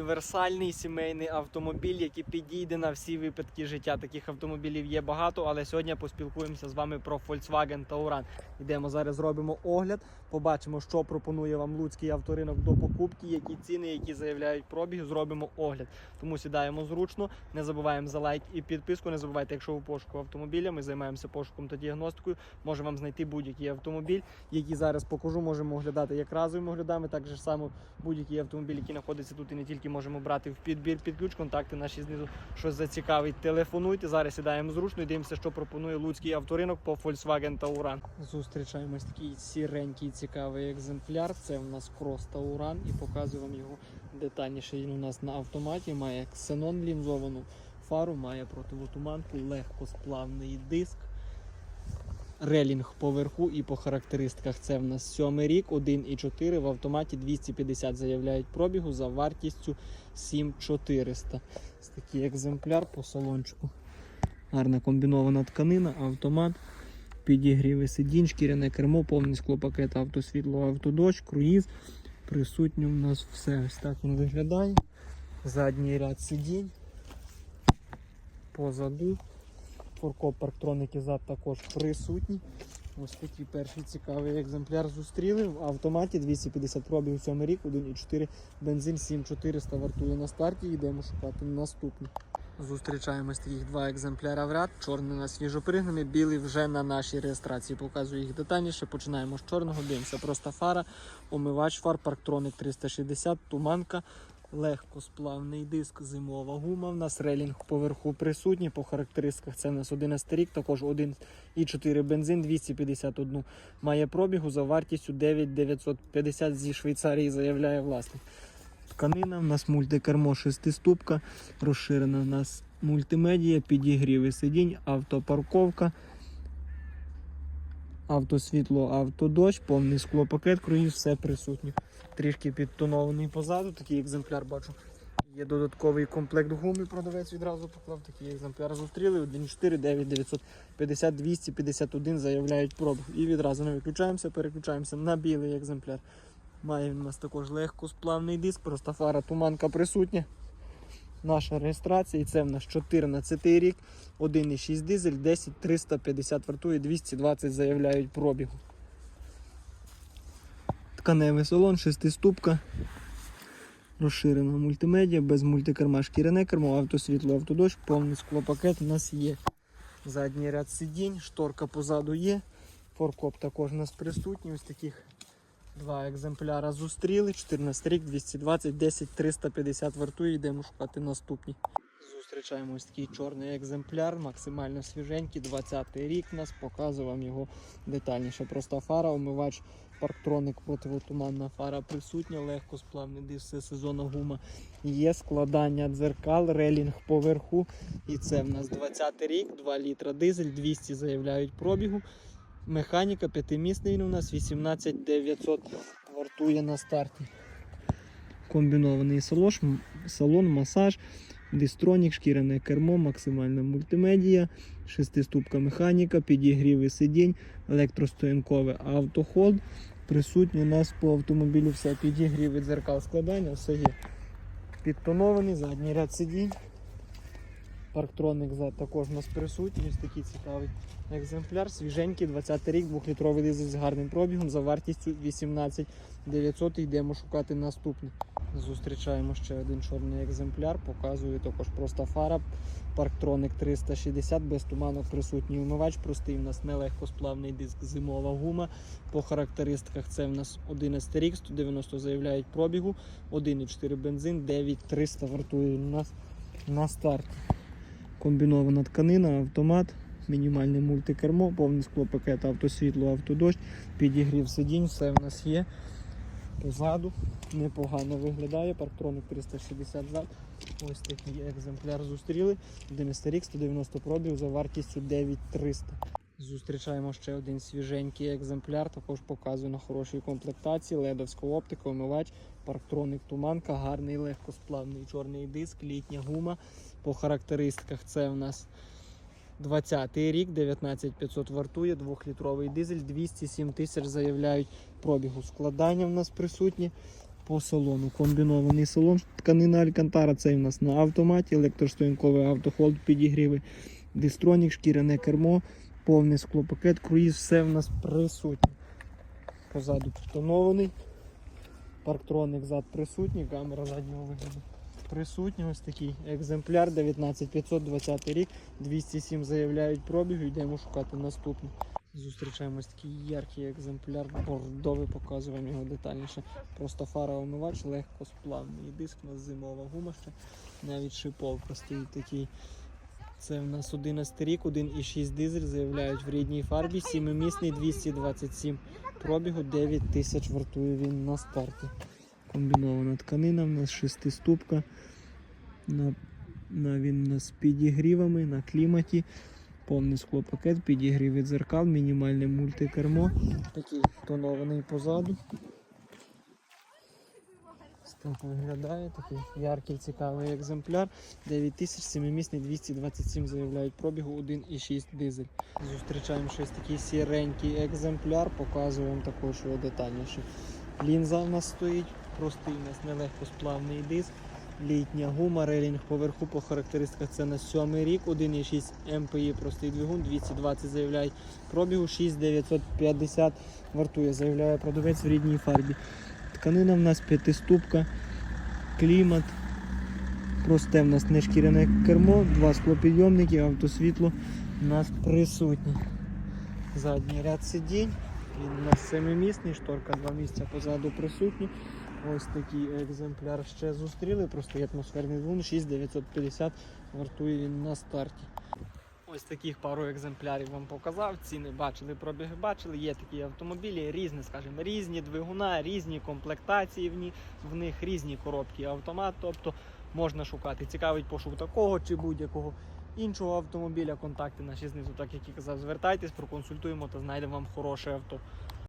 універсальний сімейний автомобіль, який підійде на всі випадки життя. Таких автомобілів є багато, але сьогодні поспілкуємося з вами про Volkswagen Tauran. Йдемо зараз, зробимо огляд, побачимо, що пропонує вам луцький авторинок до покупки, які ціни, які заявляють пробіг. Зробимо огляд. Тому сідаємо зручно. Не забуваємо за лайк і підписку. Не забувайте, якщо ви пошуку автомобіля, ми займаємося пошуком та діагностикою. Може вам знайти будь-який автомобіль, який зараз покажу. Можемо оглядати як разовими оглядами, так само будь-який автомобіль, який знаходиться тут, і не тільки можемо брати в підбір під ключ. Контакти наші знизу щось зацікавить. Телефонуйте. Зараз сідаємо зручно і дивимося, що пропонує луцький авторинок по Volkswagen Tauran. Зустрічаємось такий сіренький цікавий екземпляр. Це в нас Cross Tauran і показую вам його детальніше. Він у нас на автоматі має ксенон лінзовану фару, має противотуманку, легкосплавний диск. Релінг поверху і по характеристиках це в нас сьомий рік, 1,4 в автоматі 250 заявляють пробігу за вартістю 7400. Ось такий екземпляр по салончику. Гарна комбінована тканина, автомат, підігріви сидінь, шкіряне кермо, повний склопакет, автосвітло, автодощ, круїз. Присутньо в нас все. Ось так він виглядає. Задній ряд сидінь. Позаду. Форкоп парктроники зад також присутні. Ось такий перший цікавий екземпляр зустріли. В автоматі 250 пробів 7 рік, 1,4 бензин 7400 вартує на старті. Йдемо шукати наступний. Зустрічаємо ось таких два екземпляра в ряд. Чорний на свіжопригнаний, білий вже на нашій реєстрації. Показую їх детальніше. Починаємо з чорного. Дивимося. Просто фара, омивач фар, парктроник 360, туманка. Легкосплавний диск, зимова гума. В нас релінг поверху присутній. По характеристиках це у нас 11 рік, також 1,4 бензин, 251 має пробігу за вартістю 9950 зі Швейцарії, заявляє власник. Тканина, в нас мультикермо шестиступка, розширена в нас мультимедія, підігріви сидінь, автопарковка, автосвітло, автодощ, повний склопакет, круїз, все присутнє. Трішки підтонований позаду, такий екземпляр бачу. Є додатковий комплект гуми, продавець відразу поклав. Такий екземпляр зустріли. 1,4, 9, 950, 251 заявляють пробіг. І відразу не виключаємося, переключаємося на білий екземпляр. Має він у нас також легкосплавний диск, просто фара туманка присутня. Наша реєстрація, і це в нас 14 рік, 1,6 дизель, 10 350 вартує, 220 заявляють пробігу. Тканевий салон, шестиступка. Розширена мультимедіа, без мультикерма, шкіряне кермо, автосвітло, автодощ, повний склопакет у нас є. Задній ряд сидінь, шторка позаду є. Форкоп також у нас присутній. Ось таких два екземпляра зустріли. 14 рік, 220, 10, 350 вартує. Йдемо шукати наступні. Зустрічаємо такий чорний екземпляр, максимально свіженький, 20-й рік нас, показую вам його детальніше. Проста фара, омивач, парктроник, противотуманна фара присутня, легко сплавний диск, все сезонна гума. Є складання дзеркал, релінг поверху. І це в нас 20-й рік, 2 літра дизель, 200 заявляють пробігу. Механіка, п'ятимісний він у нас 18900 вартує на старті. Комбінований салош, салон, масаж, дистронік, шкіряне кермо, максимальна мультимедія, шестиступка механіка, підігріви сидінь, електростоянкове автохолд. Присутні у нас по автомобілю все підігріви дзеркал складання, все є. Підтонований, задній ряд сидінь. Парктроник зад також у нас присутній. Ось такий цікавий екземпляр. Свіженький, 20 рік, 2-літровий дизель з гарним пробігом за вартістю 18 900. Йдемо шукати наступний. Зустрічаємо ще один чорний екземпляр. Показую також просто фара. Парктроник 360, без туманок присутній умивач. Простий у нас нелегкосплавний диск, зимова гума. По характеристиках це в нас 11 рік, 190 заявляють пробігу, 1,4 бензин, 9300 вартує у нас на старті. Комбінована тканина, автомат, мінімальне мультикермо, повний склопакет, автосвітло, автодощ, підігрів сидінь, все в нас є. Позаду непогано виглядає. Парктроник 360 зад. Ось такий екземпляр зустріли. 11 рік, 190 пробів за вартістю 9300. Зустрічаємо ще один свіженький екземпляр. Також показую на хорошій комплектації. Ледовська оптика, омивач, парктроник, туманка, гарний легкосплавний чорний диск, літня гума. По характеристиках це в нас 20-й рік, 19500 вартує, 2-літровий дизель, 207 тисяч заявляють пробігу. Складання в нас присутні. по салону. Комбінований салон, тканина Алькантара, це в нас на автоматі, електростоянковий автохолд, підігріви, дистронік, шкіряне кермо, повний склопакет, круїз, все в нас присутнє. Позаду тонований. Парктроник зад присутній, камера заднього вигляду присутня. Ось такий екземпляр 19520 рік, 207 заявляють пробігу, йдемо шукати наступний. Зустрічаємо ось такий яркий екземпляр, бордовий, показуємо його детальніше. Просто фара омивач, легкосплавний диск, у нас зимова гума ще, навіть шиповка стоїть такий. Це в нас 11 рік, 1,6 дизель, заявляють в рідній фарбі, 7-місний 227 пробігу, 9 тисяч вартує він на старті. Комбінована тканина, в нас шестиступка. На, на, він у нас з підігрівами, на кліматі. Повний склопакет, підігрів від зеркал, мінімальне мультикермо. Такий тонований позаду. Так виглядає, такий яркий, цікавий екземпляр. 9000, 7-місний, 227 заявляють пробігу, 1,6 дизель. Зустрічаємо щось такий сіренький екземпляр, показуємо також його детальніше. Лінза у нас стоїть, простий у нас нелегкосплавний диск. Літня гума, релінг поверху по характеристиках це на 7 рік, 1,6 МПІ простий двигун, 220 заявляють пробігу, 6950 вартує, заявляє продавець в рідній фарбі. Тканина в нас п'ятиступка, клімат. Просте в нас не шкіряне кермо, два склопідйомники, автосвітло у нас присутні. Задній ряд сидінь. Він у нас семимісний, шторка два місця позаду присутні. Ось такий екземпляр ще зустріли. Просто є атмосферний двигун, 6950 вартує він на старті. Ось таких пару екземплярів вам показав. Ціни бачили, пробіги бачили. Є такі автомобілі, різні, скажімо, різні двигуна, різні комплектації в, них, різні коробки автомат. Тобто можна шукати. Цікавить пошук такого чи будь-якого іншого автомобіля. Контакти наші знизу, так як і казав, звертайтесь, проконсультуємо та знайдемо вам хороше авто.